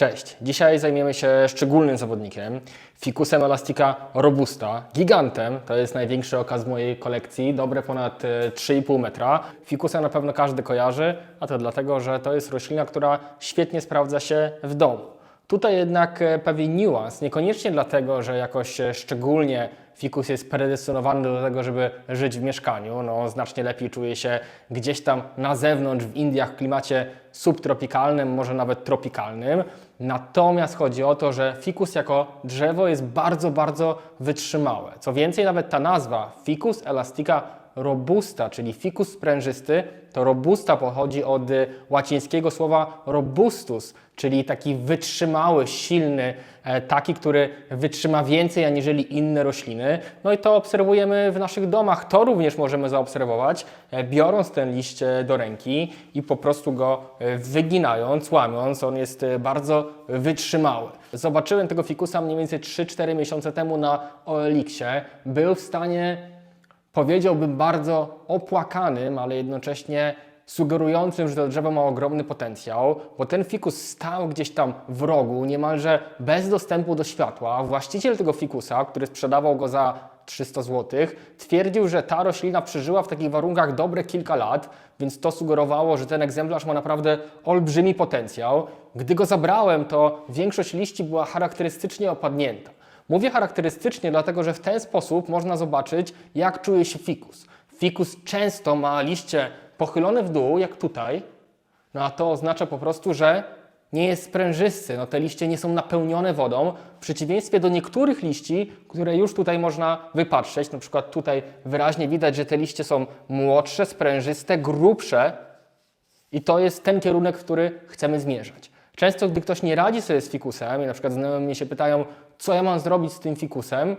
Cześć. Dzisiaj zajmiemy się szczególnym zawodnikiem, Ficusem Elastica Robusta, gigantem. To jest największy okaz mojej kolekcji, dobre ponad e, 3,5 metra. Ficusa na pewno każdy kojarzy, a to dlatego, że to jest roślina, która świetnie sprawdza się w domu. Tutaj jednak e, pewien niuans, niekoniecznie dlatego, że jakoś e, szczególnie fikus jest predestynowany do tego, żeby żyć w mieszkaniu. No, znacznie lepiej czuje się gdzieś tam na zewnątrz, w Indiach, w klimacie subtropikalnym, może nawet tropikalnym. Natomiast chodzi o to, że fikus jako drzewo jest bardzo, bardzo wytrzymałe. Co więcej, nawet ta nazwa Ficus elastica robusta, czyli fikus sprężysty, to robusta pochodzi od y, łacińskiego słowa robustus, czyli taki wytrzymały, silny, e, taki, który wytrzyma więcej aniżeli inne rośliny. No i to obserwujemy w naszych domach. To również możemy zaobserwować, e, biorąc ten liść e, do ręki i po prostu go wyginając, łamiąc. On jest bardzo wytrzymały. Zobaczyłem tego fikusa mniej więcej 3-4 miesiące temu na OLX-ie. Był w stanie powiedziałbym bardzo opłakanym, ale jednocześnie sugerującym, że to drzewo ma ogromny potencjał, bo ten fikus stał gdzieś tam w rogu, niemalże bez dostępu do światła. Właściciel tego fikusa, który sprzedawał go za 300 zł, twierdził, że ta roślina przeżyła w takich warunkach dobre kilka lat, więc to sugerowało, że ten egzemplarz ma naprawdę olbrzymi potencjał. Gdy go zabrałem, to większość liści była charakterystycznie opadnięta. Mówię charakterystycznie, dlatego że w ten sposób można zobaczyć, jak czuje się fikus. Fikus często ma liście pochylone w dół, jak tutaj, no a to oznacza po prostu, że nie jest sprężysty. No te liście nie są napełnione wodą, w przeciwieństwie do niektórych liści, które już tutaj można wypatrzeć. Na przykład tutaj wyraźnie widać, że te liście są młodsze, sprężyste, grubsze, i to jest ten kierunek, w który chcemy zmierzać. Często, gdy ktoś nie radzi sobie z fikusem, i na przykład znajomi mnie się pytają, co ja mam zrobić z tym fikusem,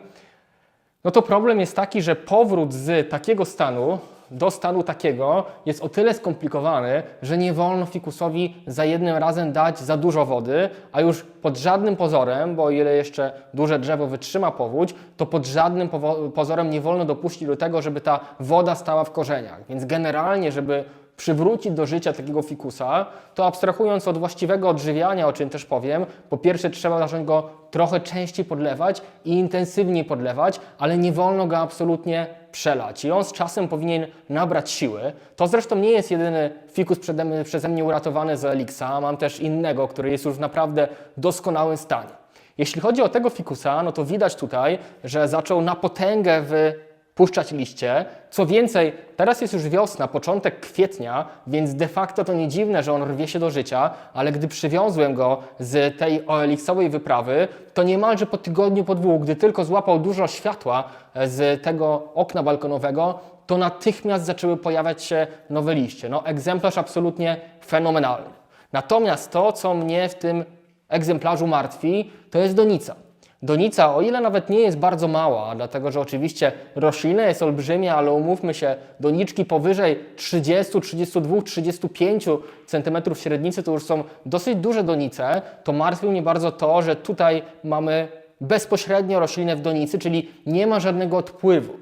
no to problem jest taki, że powrót z takiego stanu do stanu takiego jest o tyle skomplikowany, że nie wolno fikusowi za jednym razem dać za dużo wody, a już pod żadnym pozorem, bo ile jeszcze duże drzewo wytrzyma powódź, to pod żadnym pozorem nie wolno dopuścić do tego, żeby ta woda stała w korzeniach. Więc generalnie, żeby przywrócić do życia takiego fikusa, to abstrahując od właściwego odżywiania, o czym też powiem, po pierwsze trzeba zacząć go trochę częściej podlewać i intensywniej podlewać, ale nie wolno go absolutnie przelać. I on z czasem powinien nabrać siły. To zresztą nie jest jedyny fikus przede przeze mnie uratowany z Elixa. Mam też innego, który jest już w naprawdę doskonałym stanie. Jeśli chodzi o tego fikusa, no to widać tutaj, że zaczął na potęgę w puszczać liście. Co więcej, teraz jest już wiosna, początek kwietnia, więc de facto to nie dziwne, że on rwie się do życia, ale gdy przywiązłem go z tej OLX-owej wyprawy, to niemalże po tygodniu, po dwóch, gdy tylko złapał dużo światła e, z tego okna balkonowego, to natychmiast zaczęły pojawiać się nowe liście. No, egzemplarz absolutnie fenomenalny. Natomiast to, co mnie w tym egzemplarzu martwi, to jest donica. Donica, o ile nawet nie jest bardzo mała, dlatego że oczywiście roślina jest olbrzymia, ale umówmy się, doniczki powyżej 30, 32, 35 cm średnicy to już są dosyć duże donice, to martwi mnie bardzo to, że tutaj mamy bezpośrednio roślinę w donicy, czyli nie ma żadnego odpływu.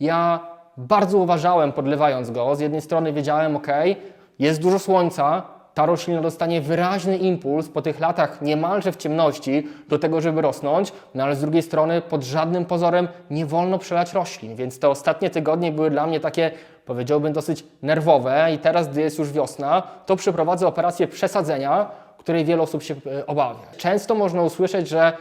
Ja bardzo uważałem podlewając go, z jednej strony wiedziałem, ok, jest dużo słońca, ta roślina dostanie wyraźny impuls po tych latach niemalże w ciemności do tego, żeby rosnąć, no ale z drugiej strony pod żadnym pozorem nie wolno przelać roślin, więc te ostatnie tygodnie były dla mnie takie, powiedziałbym, dosyć nerwowe i teraz, gdy jest już wiosna, to przeprowadzę operację przesadzenia, której wiele osób się e, obawia. Często można usłyszeć, że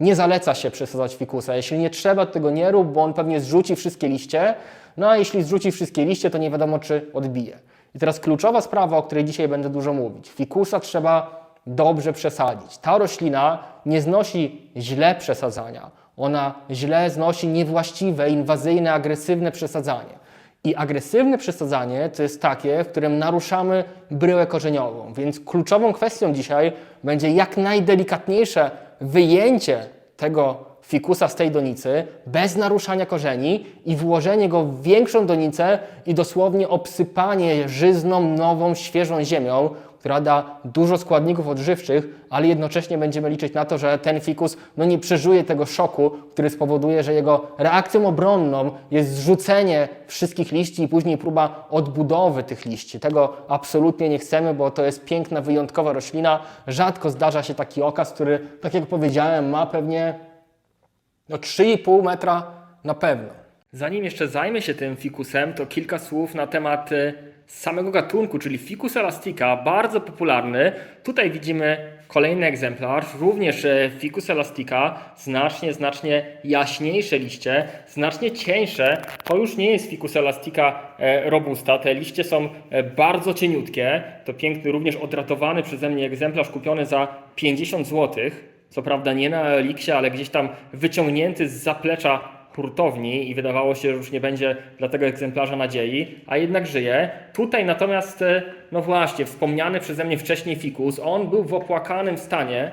nie zaleca się przesadzać fikusa. Jeśli nie trzeba, to tego nie rób, bo on pewnie zrzuci wszystkie liście, no a jeśli zrzuci wszystkie liście, to nie wiadomo, czy odbije. I teraz kluczowa sprawa, o której dzisiaj będę dużo mówić. Fikusa trzeba dobrze przesadzić. Ta roślina nie znosi źle przesadzania. Ona źle znosi niewłaściwe, inwazyjne, agresywne przesadzanie. I agresywne przesadzanie to jest takie, w którym naruszamy bryłę korzeniową. Więc kluczową kwestią dzisiaj będzie jak najdelikatniejsze wyjęcie tego fikusa z tej donicy bez naruszania korzeni i włożenie go w większą donicę i dosłownie obsypanie żyzną, nową, świeżą ziemią, która da dużo składników odżywczych, ale jednocześnie będziemy liczyć na to, że ten fikus no, nie przeżuje tego szoku, który spowoduje, że jego reakcją obronną jest zrzucenie wszystkich liści i później próba odbudowy tych liści. Tego absolutnie nie chcemy, bo to jest piękna, wyjątkowa roślina. Rzadko zdarza się taki okaz, który, tak jak powiedziałem, ma pewnie no 3,5 metra na pewno. Zanim jeszcze zajmę się tym fikusem, to kilka słów na temat y, samego gatunku, czyli Ficus elastica, bardzo popularny. Tutaj widzimy kolejny egzemplarz, również y, Ficus elastica, znacznie, znacznie jaśniejsze liście, znacznie cieńsze. To już nie jest Ficus elastica e, robusta, te liście są e, bardzo cieniutkie. To piękny, również odratowany przeze mnie egzemplarz kupiony za 50 złotych. Co prawda nie na Eliksie, ale gdzieś tam wyciągnięty z zaplecza hurtowni i wydawało się, że już nie będzie dla tego egzemplarza nadziei, a jednak żyje. Tutaj natomiast, e, no właśnie, wspomniany przeze mnie wcześniej fikus, on był w opłakanym stanie.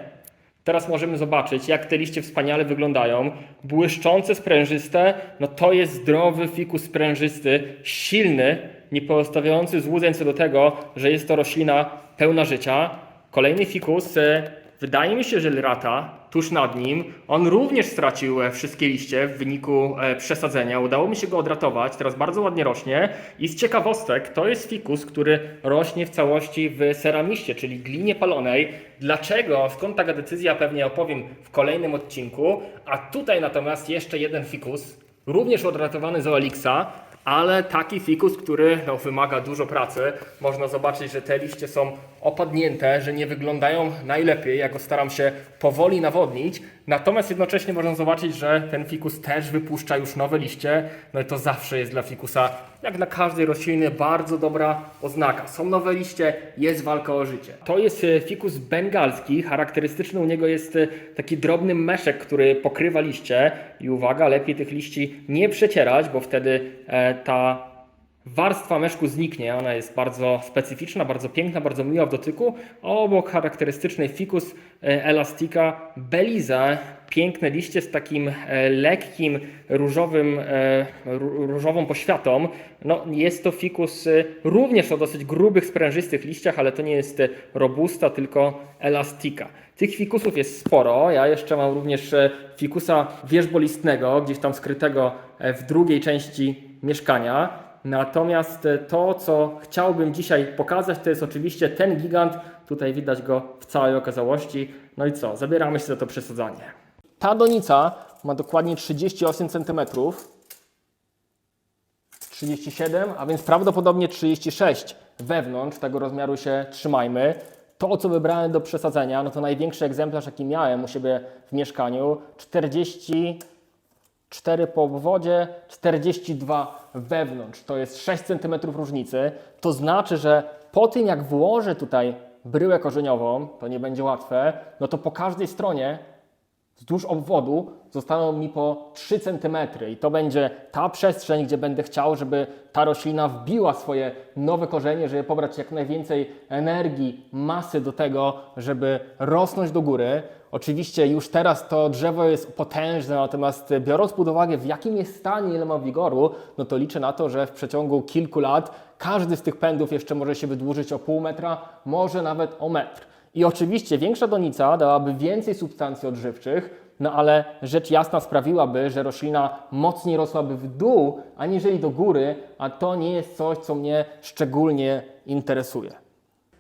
Teraz możemy zobaczyć, jak te liście wspaniale wyglądają. Błyszczące, sprężyste, no to jest zdrowy fikus sprężysty, silny, nie pozostawiający złudzeń co do tego, że jest to roślina pełna życia. Kolejny fikus, e, wydaje mi się, że lrata, tuż nad nim, on również stracił e, wszystkie liście w wyniku e, przesadzenia. Udało mi się go odratować, teraz bardzo ładnie rośnie. I z ciekawostek, to jest fikus, który rośnie w całości w ceramiście, czyli glinie palonej. Dlaczego? Skąd taka decyzja? Pewnie opowiem w kolejnym odcinku. A tutaj natomiast jeszcze jeden fikus, również odratowany z Oelixa, ale taki fikus, który no, wymaga dużo pracy. Można zobaczyć, że te liście są opadnięte, że nie wyglądają najlepiej. Ja go staram się powoli nawodnić. Natomiast jednocześnie można zobaczyć, że ten fikus też wypuszcza już nowe liście. No i to zawsze jest dla fikusa, jak dla każdej rośliny, bardzo dobra oznaka. Są nowe liście, jest walka o życie. To jest e, fikus bengalski. Charakterystyczny u niego jest e, taki drobny meszek, który pokrywa liście. I uwaga, lepiej tych liści nie przecierać, bo wtedy e, ta warstwa meszku zniknie. Ona jest bardzo specyficzna, bardzo piękna, bardzo miła w dotyku. Obok charakterystycznej ficus e, elastica beliza. Piękne liście z takim e, lekkim różowym, e, ró- różową poświatą. No, jest to ficus e, również o dosyć grubych, sprężystych liściach, ale to nie jest robusta, tylko elastica. Tych fikusów jest sporo. Ja jeszcze mam również fikusa wierzbolistnego, gdzieś tam skrytego w drugiej części mieszkania. Natomiast e, to, co chciałbym dzisiaj pokazać, to jest oczywiście ten gigant. Tutaj widać go w całej okazałości. No i co? Zabieramy się za to przesadzanie. Ta donica ma dokładnie 38 cm. 37, a więc prawdopodobnie 36 wewnątrz, tego rozmiaru się trzymajmy. To, co wybrałem do przesadzenia, no to największy egzemplarz, jaki miałem u siebie w mieszkaniu, 44 po obwodzie, 42 wewnątrz. To jest 6 cm różnicy. To znaczy, że po tym jak włożę tutaj bryłę korzeniową, to nie będzie łatwe, no to po każdej stronie wzdłuż obwodu zostaną mi po 3 cm i to będzie ta przestrzeń, gdzie będę chciał, żeby ta roślina wbiła swoje nowe korzenie, żeby pobrać jak najwięcej energii, masy do tego, żeby rosnąć do góry. Oczywiście już teraz to drzewo jest potężne, natomiast biorąc pod uwagę w jakim jest stanie, ile ma wigoru, no to liczę na to, że w przeciągu kilku lat każdy z tych pędów jeszcze może się wydłużyć o pół metra, może nawet o metr. I oczywiście większa donica dałaby więcej substancji odżywczych, no ale rzecz jasna sprawiłaby, że roślina mocniej rosłaby w dół, aniżeli do góry, a to nie jest coś, co mnie szczególnie interesuje.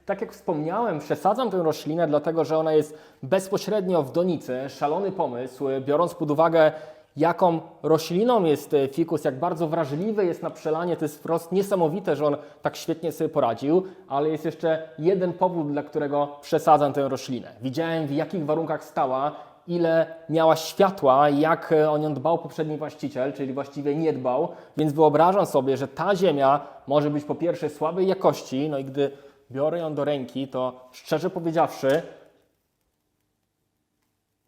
Tak jak wspomniałem, przesadzam tę roślinę, dlatego że ona jest bezpośrednio w donicy. Szalony pomysł, biorąc pod uwagę, jaką rośliną jest e, fikus, jak bardzo wrażliwy jest na przelanie. To jest wprost niesamowite, że on tak świetnie sobie poradził, ale jest jeszcze jeden powód, dla którego przesadzam tę roślinę. Widziałem, w jakich warunkach stała, ile miała światła, jak e, o nią dbał poprzedni właściciel, czyli właściwie nie dbał, więc wyobrażam sobie, że ta ziemia może być po pierwsze słabej jakości, no i gdy biorę ją do ręki, to szczerze powiedziawszy,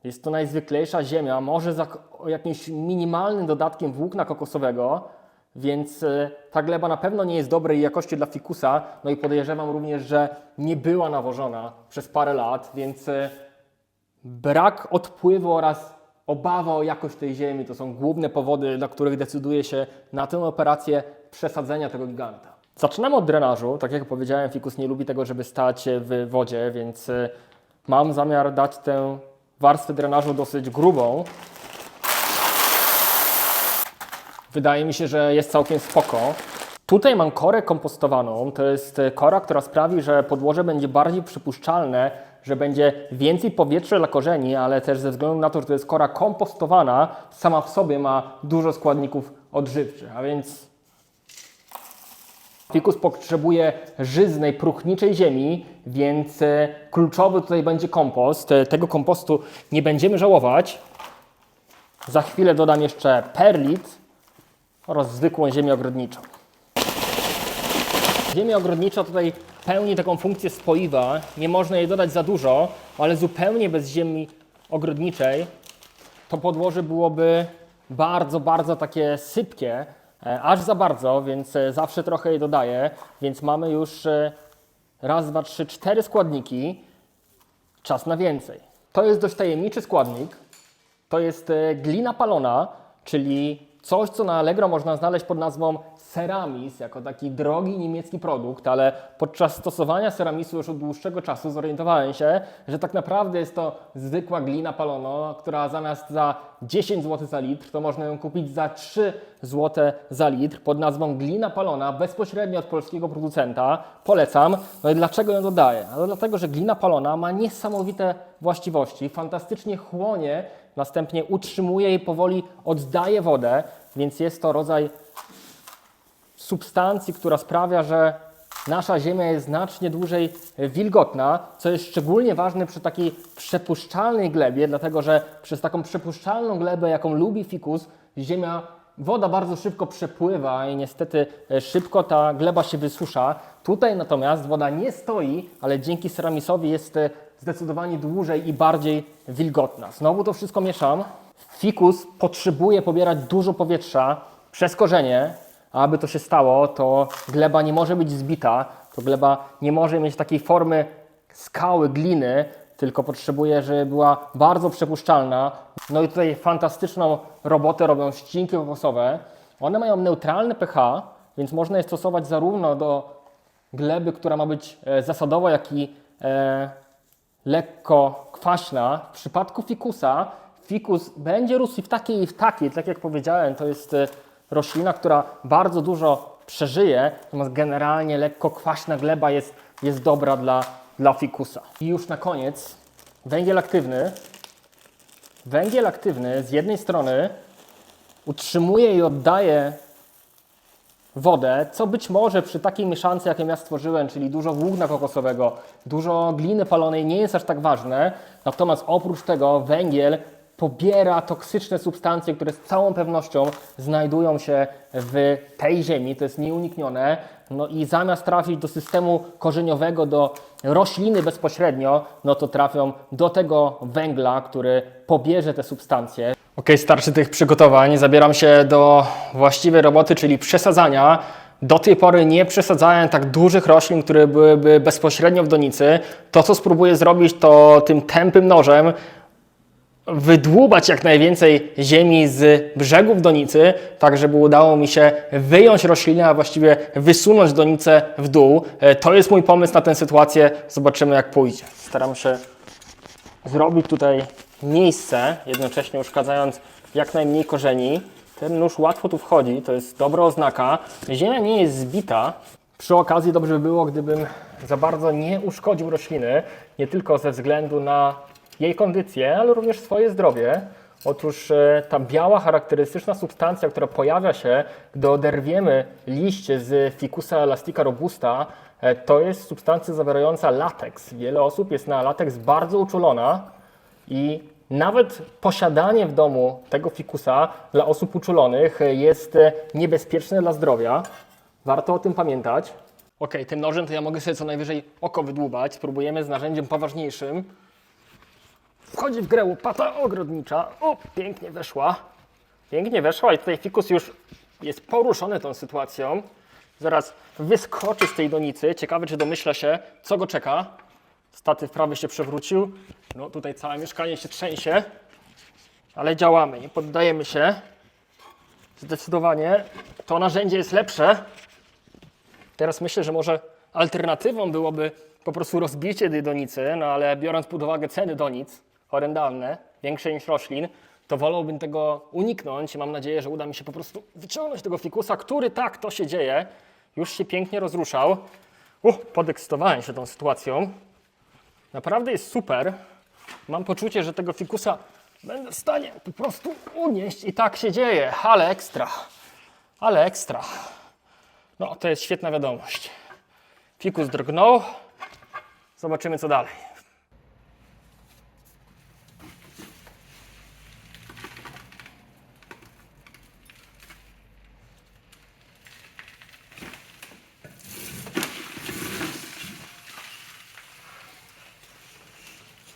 jest to najzwyklejsza ziemia, może z jakimś minimalnym dodatkiem włókna kokosowego, więc e, ta gleba na pewno nie jest dobrej jakości dla fikusa. No i podejrzewam również, że nie była nawożona przez parę lat, więc e, brak odpływu oraz obawa o jakość tej ziemi to są główne powody, dla których decyduje się na tę operację przesadzenia tego giganta. Zaczynamy od drenażu. Tak jak powiedziałem, fikus nie lubi tego, żeby stać w wodzie, więc y, mam zamiar dać tę warstwę drenażu dosyć grubą. Wydaje mi się, że jest całkiem spoko. Tutaj mam korę kompostowaną. To jest e, kora, która sprawi, że podłoże będzie bardziej przypuszczalne, że będzie więcej powietrza dla korzeni, ale też ze względu na to, że to jest kora kompostowana, sama w sobie ma dużo składników odżywczych, a więc Fikus potrzebuje żyznej, próchniczej ziemi, więc e, kluczowy tutaj będzie kompost. E, Tego kompostu nie będziemy żałować. Za chwilę dodam jeszcze perlit oraz zwykłą ziemię ogrodniczą. Ziemia ogrodnicza tutaj pełni taką funkcję spoiwa. Nie można jej dodać za dużo, ale zupełnie bez ziemi ogrodniczej to podłoże byłoby bardzo, bardzo takie sypkie, aż za bardzo, więc e, zawsze trochę jej dodaję. Więc mamy już e, raz, dwa, trzy, cztery składniki. Czas na więcej. To jest dość tajemniczy składnik. To jest e, glina palona, czyli coś, co na Allegro można znaleźć pod nazwą Ceramis, jako taki drogi niemiecki produkt, ale podczas stosowania ceramisu już od dłuższego czasu zorientowałem się, że tak naprawdę jest to zwykła glina palona, która zamiast za 10 zł za litr, to można ją kupić za 3 zł za litr pod nazwą glina palona, bezpośrednio od polskiego producenta. Polecam. No i dlaczego ją dodaję? No dlatego, że glina palona ma niesamowite właściwości, fantastycznie chłonie, następnie utrzymuje i powoli oddaje wodę, więc jest to rodzaj substancji, która sprawia, że nasza ziemia jest znacznie dłużej wilgotna, co jest szczególnie ważne przy takiej przepuszczalnej glebie, dlatego że przez taką przepuszczalną glebę, jaką lubi fikus, ziemia, woda bardzo szybko przepływa i niestety e, szybko ta gleba się wysusza. Tutaj natomiast woda nie stoi, ale dzięki ceramisowi jest e, zdecydowanie dłużej i bardziej wilgotna. Znowu to wszystko mieszam. Fikus potrzebuje pobierać dużo powietrza przez korzenie, a aby to się stało, to gleba nie może być zbita, to gleba nie może mieć takiej formy skały, gliny, tylko potrzebuje, żeby była bardzo przepuszczalna. No i tutaj fantastyczną robotę robią ścinki owocowe. One mają neutralne pH, więc można je stosować zarówno do gleby, która ma być e, zasadowa, jak i e, lekko kwaśna. W przypadku fikusa, fikus będzie rósł i w takiej, i w takiej. Tak jak powiedziałem, to jest e, roślina, która bardzo dużo przeżyje, natomiast generalnie lekko kwaśna gleba jest, jest dobra dla, dla fikusa. I już na koniec węgiel aktywny. Węgiel aktywny z jednej strony utrzymuje i oddaje wodę, co być może przy takiej mieszance, jaką ja stworzyłem, czyli dużo włókna kokosowego, dużo gliny palonej, nie jest aż tak ważne. Natomiast oprócz tego węgiel pobiera toksyczne substancje, które z całą pewnością znajdują się w tej ziemi, to jest nieuniknione. No i zamiast trafić do systemu korzeniowego, do rośliny bezpośrednio, no to trafią do tego węgla, który pobierze te substancje. Ok, starczy tych przygotowań. Zabieram się do właściwej roboty, czyli przesadzania. Do tej pory nie przesadzałem tak dużych roślin, które byłyby bezpośrednio w donicy. To, co spróbuję zrobić, to tym tępym nożem wydłubać jak najwięcej ziemi z brzegów donicy, tak żeby udało mi się wyjąć roślinę, a właściwie wysunąć donicę w dół. E, To jest mój pomysł na tę sytuację. Zobaczymy jak pójdzie. Staram się zrobić tutaj miejsce, jednocześnie uszkadzając jak najmniej korzeni. Ten nóż łatwo tu wchodzi, to jest dobra oznaka. Ziemia nie jest zbita. Przy okazji dobrze by było, gdybym za bardzo nie uszkodził rośliny, nie tylko ze względu na jej kondycję, ale również swoje zdrowie. Otóż e, ta biała, charakterystyczna substancja, która pojawia się, gdy oderwiemy liście z Ficusa elastica robusta, e, to jest substancja zawierająca lateks. Wiele osób jest na lateks bardzo uczulona i nawet posiadanie w domu tego fikusa dla osób uczulonych jest e, niebezpieczne dla zdrowia. Warto o tym pamiętać. Ok, tym nożem to ja mogę sobie co najwyżej oko wydłubać. Spróbujemy z narzędziem poważniejszym. Wchodzi w grę łopata ogrodnicza. O, pięknie weszła. Pięknie weszła i tutaj fikus już jest poruszony tą sytuacją. Zaraz wyskoczy z tej donicy. Ciekawy, czy domyśla się, co go czeka. Statyw prawy się przewrócił. No tutaj całe mieszkanie się trzęsie. Ale działamy, nie poddajemy się. Zdecydowanie to narzędzie jest lepsze. Teraz myślę, że może alternatywą byłoby po prostu rozbicie tej donicy, no ale biorąc pod uwagę ceny donic, horrendalne, większe niż roślin, to wolałbym tego uniknąć mam nadzieję, że uda mi się po prostu wyciągnąć tego fikusa, który tak, to się dzieje, już się pięknie rozruszał. Uh, podekscytowałem się tą sytuacją. Naprawdę jest super. Mam poczucie, że tego fikusa będę w stanie po prostu unieść i tak się dzieje, ale ekstra, ale ekstra. No, to jest świetna wiadomość. Fikus drgnął. Zobaczymy, co dalej.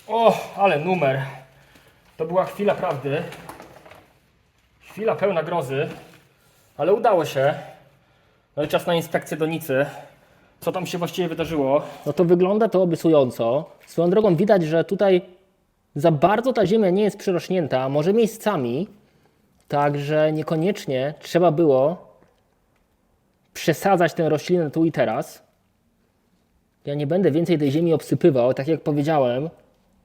O, ale numer. To była chwila prawdy. Chwila pełna grozy, ale udało się. No i czas na inspekcję donicy. Co tam się właściwie wydarzyło? No to wygląda to obiecująco. Swoją drogą widać, że tutaj za bardzo ta ziemia nie jest przyrośnięta, może miejscami, także niekoniecznie trzeba było przesadzać tę roślinę tu i teraz. Ja nie będę więcej tej ziemi obsypywał, tak jak powiedziałem.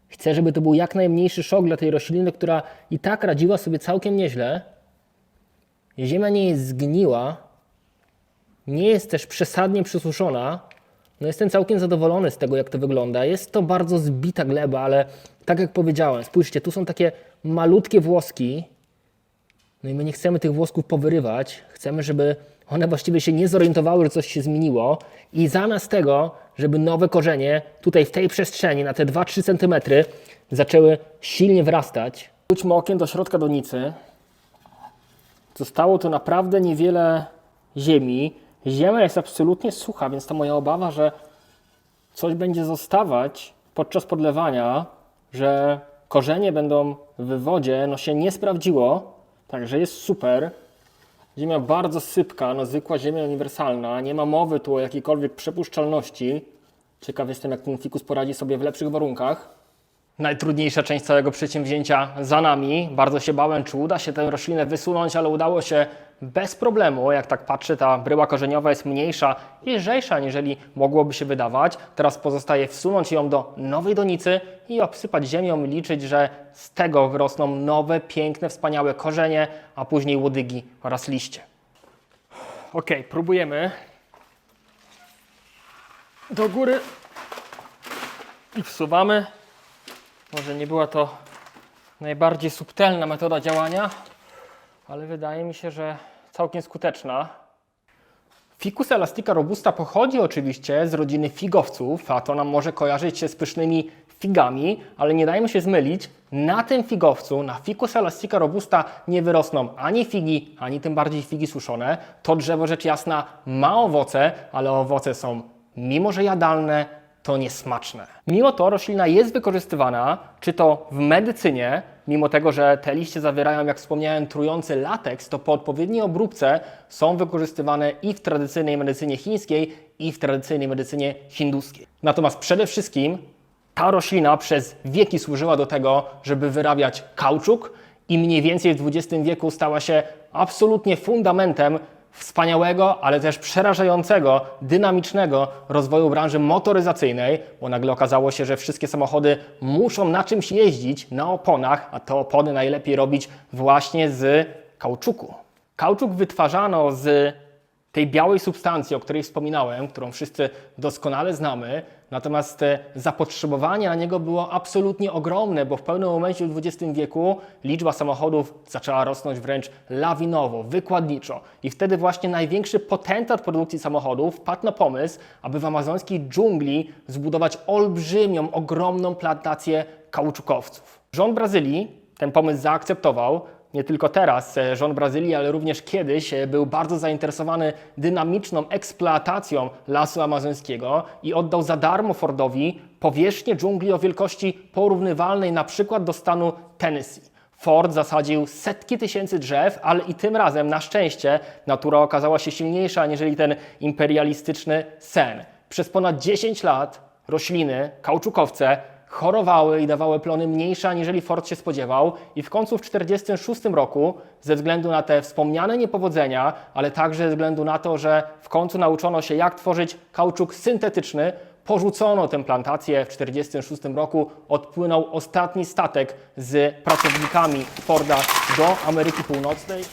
Chcę, żeby to był jak najmniejszy szok dla tej rośliny, która i tak radziła sobie całkiem nieźle. Ziemia nie jest zgniła, nie jest też przesadnie przysuszona. No jestem całkiem zadowolony z tego, jak to wygląda. Jest to bardzo zbita gleba, ale tak jak powiedziałem, spójrzcie, tu są takie malutkie włoski. No i my nie chcemy tych włosków powyrywać. Chcemy, żeby one właściwie się nie zorientowały, że coś się zmieniło. I zamiast tego, żeby nowe korzenie tutaj w tej przestrzeni na te 2-3 cm zaczęły silnie wrastać. Rzućmy okiem do środka donicy. Zostało tu naprawdę niewiele ziemi. Ziemia jest absolutnie sucha, więc ta moja obawa, że coś będzie zostawać podczas podlewania, że korzenie będą w wodzie, no się nie sprawdziło. Także jest super. Ziemia bardzo sypka, no zwykła ziemia uniwersalna. Nie ma mowy tu o jakiejkolwiek przepuszczalności. Ciekaw jestem, jak ten fikus poradzi sobie w lepszych warunkach. Najtrudniejsza część całego przedsięwzięcia za nami. Bardzo się bałem, czy uda się tę roślinę wysunąć, ale udało się bez problemu. Jak tak patrzę, ta bryła korzeniowa jest mniejsza i lżejsza, aniżeli mogłoby się wydawać. Teraz pozostaje wsunąć ją do nowej donicy i obsypać ziemią i liczyć, że z tego wyrosną nowe, piękne, wspaniałe korzenie, a później łodygi oraz liście. Ok, próbujemy. Do góry i wsuwamy. Może nie była to najbardziej subtelna metoda działania, ale wydaje mi się, że całkiem skuteczna. Ficus elastica robusta pochodzi oczywiście z rodziny figowców, a to nam może kojarzyć się z pysznymi figami, ale nie dajmy się zmylić, na tym figowcu, na Ficus elastica robusta nie wyrosną ani figi, ani tym bardziej figi suszone. To drzewo rzecz jasna ma owoce, ale owoce są mimo że jadalne, to niesmaczne. Mimo to roślina jest wykorzystywana, czy to w medycynie, mimo tego, że te liście zawierają, jak wspomniałem, trujący lateks, to po odpowiedniej obróbce są wykorzystywane i w tradycyjnej medycynie chińskiej, i w tradycyjnej medycynie hinduskiej. Natomiast przede wszystkim ta roślina przez wieki służyła do tego, żeby wyrabiać kauczuk i mniej więcej w XX wieku stała się absolutnie fundamentem wspaniałego, ale też przerażającego, dynamicznego rozwoju branży motoryzacyjnej, bo nagle okazało się, że wszystkie samochody muszą na czymś jeździć, na oponach, a te opony najlepiej robić właśnie z kauczuku. Kauczuk wytwarzano z tej białej substancji, o której wspominałem, którą wszyscy doskonale znamy, natomiast e, zapotrzebowanie na niego było absolutnie ogromne, bo w pewnym momencie w XX wieku liczba samochodów zaczęła rosnąć wręcz lawinowo, wykładniczo. I wtedy właśnie największy potentat produkcji samochodów wpadł na pomysł, aby w amazońskiej dżungli zbudować olbrzymią, ogromną plantację kauczukowców. Rząd Brazylii ten pomysł zaakceptował, nie tylko teraz e, rząd Brazylii, ale również kiedyś e, był bardzo zainteresowany dynamiczną eksploatacją lasu amazońskiego i oddał za darmo Fordowi powierzchnię dżungli o wielkości porównywalnej na przykład do stanu Tennessee. Ford zasadził setki tysięcy drzew, ale i tym razem na szczęście natura okazała się silniejsza aniżeli ten imperialistyczny sen. Przez ponad 10 lat rośliny, kauczukowce chorowały i dawały plony mniejsze, aniżeli Ford się spodziewał. I w końcu w 1946 roku, ze względu na te wspomniane niepowodzenia, ale także ze względu na to, że w końcu nauczono się, jak tworzyć kauczuk syntetyczny, porzucono tę plantację. W 1946 roku odpłynął ostatni statek z pracownikami Forda do Ameryki Północnej.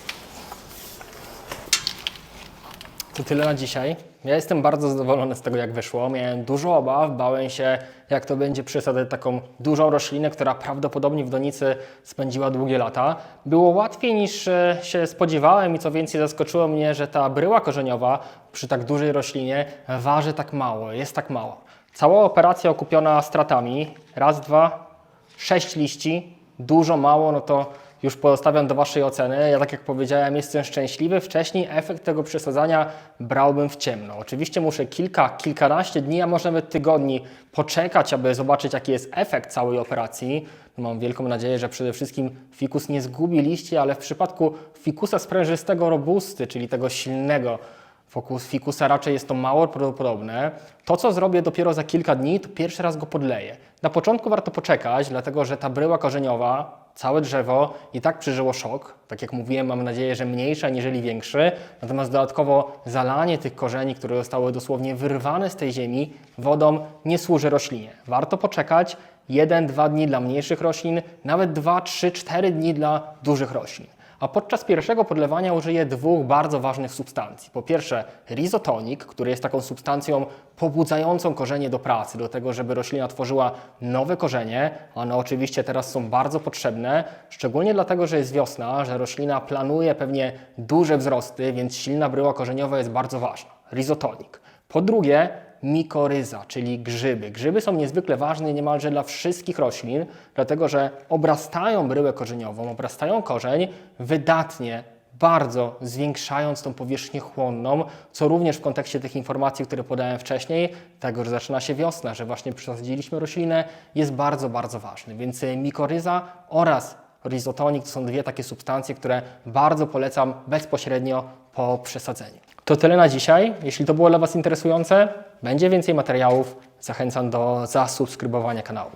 To tyle na dzisiaj. Ja jestem bardzo zadowolony z tego, jak wyszło. Miałem dużo obaw, bałem się, jak to będzie przesadzać taką dużą roślinę, która prawdopodobnie w donicy spędziła długie lata. Było łatwiej niż e, się spodziewałem i co więcej zaskoczyło mnie, że ta bryła korzeniowa przy tak dużej roślinie waży tak mało, jest tak mało. Cała operacja okupiona stratami. Raz, dwa, sześć liści, dużo, mało, no to już pozostawiam do Waszej oceny. Ja tak jak powiedziałem, jestem szczęśliwy. Wcześniej efekt tego przesadzania brałbym w ciemno. Oczywiście muszę kilka, kilkanaście dni, a może nawet tygodni poczekać, aby zobaczyć jaki jest efekt całej operacji. Mam wielką nadzieję, że przede wszystkim fikus nie zgubi liści, ale w przypadku fikusa sprężystego robusty, czyli tego silnego, Fokus fikusa raczej jest to mało prawdopodobne. To, co zrobię dopiero za kilka dni, to pierwszy raz go podleję. Na początku warto poczekać, dlatego że ta bryła korzeniowa, całe drzewo i tak przeżyło szok. Tak jak mówiłem, mam nadzieję, że mniejszy aniżeli większy. Natomiast dodatkowo zalanie tych korzeni, które zostały dosłownie wyrwane z tej ziemi, wodą nie służy roślinie. Warto poczekać. Jeden, dwa dni dla mniejszych roślin, nawet dwa, trzy, cztery dni dla dużych roślin. A podczas pierwszego podlewania użyję dwóch bardzo ważnych substancji. Po pierwsze rizotonik, który jest taką substancją pobudzającą korzenie do pracy, do tego, żeby roślina tworzyła nowe korzenie. One oczywiście teraz są bardzo potrzebne, szczególnie dlatego, że jest wiosna, że roślina planuje pewnie duże wzrosty, więc silna bryła korzeniowa jest bardzo ważna. Rizotonik. Po drugie, mikoryza, czyli grzyby. Grzyby są niezwykle ważne niemalże dla wszystkich roślin, dlatego że obrastają bryłę korzeniową, obrastają korzeń wydatnie, bardzo zwiększając tą powierzchnię chłonną, co również w kontekście tych informacji, które podałem wcześniej, tego, że zaczyna się wiosna, że właśnie przesadziliśmy roślinę, jest bardzo, bardzo ważny. Więc y, mikoryza oraz rizotonik to są dwie takie substancje, które bardzo polecam bezpośrednio po przesadzeniu. To tyle na dzisiaj. Jeśli to było dla Was interesujące, będzie więcej materiałów. Zachęcam do zasubskrybowania kanału.